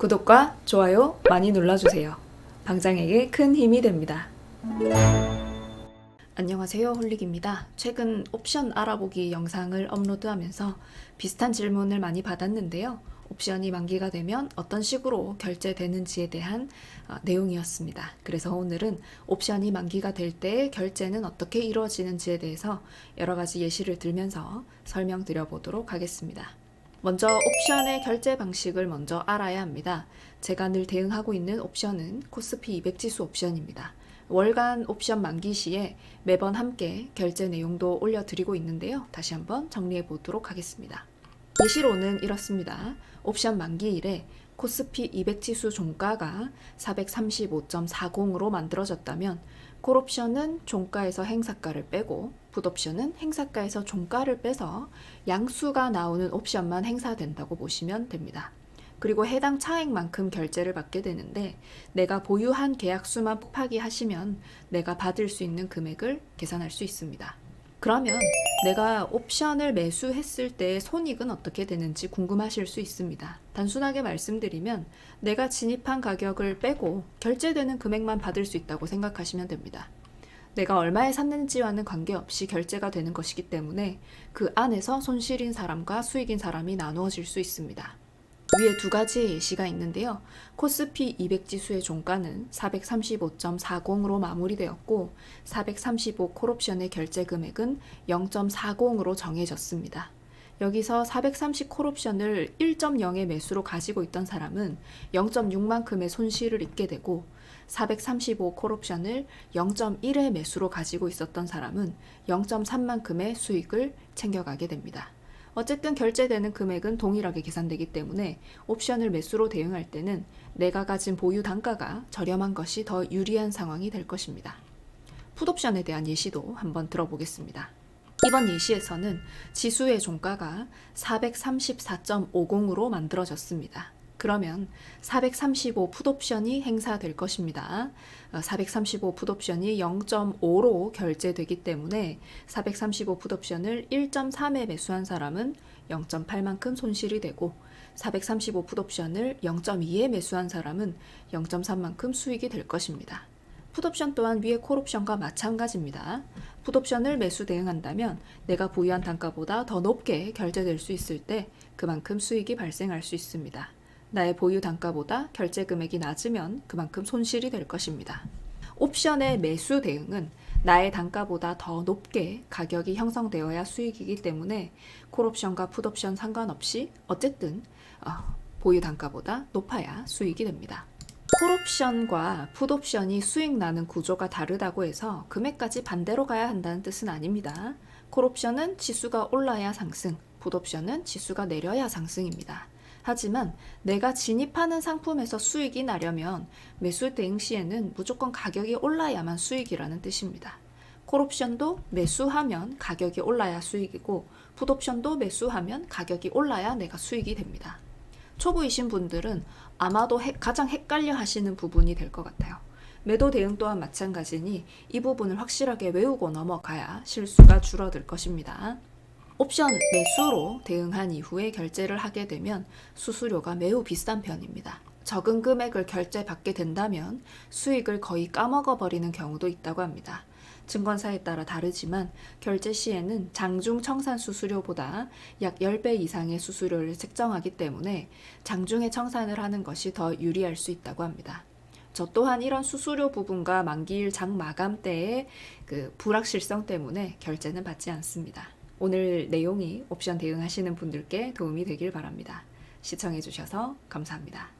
구독과 좋아요 많이 눌러주세요. 방장에게 큰 힘이 됩니다. 안녕하세요. 홀릭입니다. 최근 옵션 알아보기 영상을 업로드하면서 비슷한 질문을 많이 받았는데요. 옵션이 만기가 되면 어떤 식으로 결제되는지에 대한 어, 내용이었습니다. 그래서 오늘은 옵션이 만기가 될 때 결제는 어떻게 이루어지는지에 대해서 여러 가지 예시를 들면서 설명드려 보도록 하겠습니다. 먼저 옵션의 결제 방식을 먼저 알아야 합니다. 제가 늘 대응하고 있는 옵션은 코스피 200 지수 옵션입니다. 월간 옵션 만기 시에 매번 함께 결제 내용도 올려드리고 있는데요. 다시 한번 정리해 보도록 하겠습니다. 예시로는 이렇습니다. 옵션 만기일에 코스피 200 지수 종가가 435.40으로 만들어졌다면 콜옵션은 종가에서 행사가를 빼고 풋옵션은 행사가에서 종가를 빼서 양수가 나오는 옵션만 행사된다고 보시면 됩니다. 그리고 해당 차액만큼 결제를 받게 되는데 내가 보유한 계약수만 폭파기 하시면 내가 받을 수 있는 금액을 계산할 수 있습니다. 그러면 내가 옵션을 매수했을 때 손익은 어떻게 되는지 궁금하실 수 있습니다. 단순하게 말씀드리면 내가 진입한 가격을 빼고 결제되는 금액만 받을 수 있다고 생각하시면 됩니다. 내가 얼마에 샀는지와는 관계없이 결제가 되는 것이기 때문에 그 안에서 손실인 사람과 수익인 사람이 나누어질 수 있습니다. 위에 두 가지의 예시가 있는데요. 코스피 200 지수의 종가는 435.40으로 마무리되었고 435 콜옵션의 결제 금액은 0.40으로 정해졌습니다. 여기서 430 콜옵션을 1.0의 매수로 가지고 있던 사람은 0.6만큼의 손실을 입게 되고 435 콜옵션을 0.1의 매수로 가지고 있었던 사람은 0.3만큼의 수익을 챙겨가게 됩니다. 어쨌든 결제되는 금액은 동일하게 계산되기 때문에 옵션을 매수로 대응할 때는 내가 가진 보유 단가가 저렴한 것이 더 유리한 상황이 될 것입니다. 풋옵션에 대한 예시도 한번 들어보겠습니다. 이번 예시에서는 지수의 종가가 434.50으로 만들어졌습니다. 그러면 435 풋옵션이 행사될 것입니다. 435 풋옵션이 0.5로 결제되기 때문에 435 풋옵션을 1.3에 매수한 사람은 0.8만큼 손실이 되고 435 풋옵션을 0.2에 매수한 사람은 0.3만큼 수익이 될 것입니다. 풋옵션 또한 위의 콜옵션과 마찬가지입니다. 풋옵션을 매수 대응한다면 내가 보유한 단가보다 더 높게 결제될 수 있을 때 그만큼 수익이 발생할 수 있습니다. 나의 보유 단가보다 결제 금액이 낮으면 그만큼 손실이 될 것입니다. 옵션의 매수 대응은 나의 단가보다 더 높게 가격이 형성되어야 수익이기 때문에 콜옵션과 풋옵션 상관없이 어쨌든 어, 보유 단가보다 높아야 수익이 됩니다. 콜옵션과 풋옵션이 수익 나는 구조가 다르다고 해서 금액까지 반대로 가야 한다는 뜻은 아닙니다. 콜옵션은 지수가 올라야 상승, 풋옵션은 지수가 내려야 상승입니다. 하지만 내가 진입하는 상품에서 수익이 나려면 매수 대응 시에는 무조건 가격이 올라야만 수익이라는 뜻입니다. 콜옵션도 매수하면 가격이 올라야 수익이고 풋옵션도 매수하면 가격이 올라야 내가 수익이 됩니다. 초보이신 분들은 아마도 해- 가장 헷갈려 하시는 부분이 될 것 같아요. 매도 대응 또한 마찬가지니 이 부분을 확실하게 외우고 넘어가야 실수가 줄어들 것입니다. 옵션 매수로 대응한 이후에 결제를 하게 되면 수수료가 매우 비싼 편입니다. 적은 금액을 결제받게 된다면 수익을 거의 까먹어 버리는 경우도 있다고 합니다. 증권사에 따라 다르지만 결제 시에는 장중 청산 수수료보다 약 10배 이상의 수수료를 책정하기 때문에 장중에 청산을 하는 것이 더 유리할 수 있다고 합니다. 저 또한 이런 수수료 부분과 만기일 장 마감 때의 그 불확실성 때문에 결제는 받지 않습니다. 오늘 내용이 옵션 대응하시는 분들께 도움이 되길 바랍니다. 시청해주셔서 감사합니다.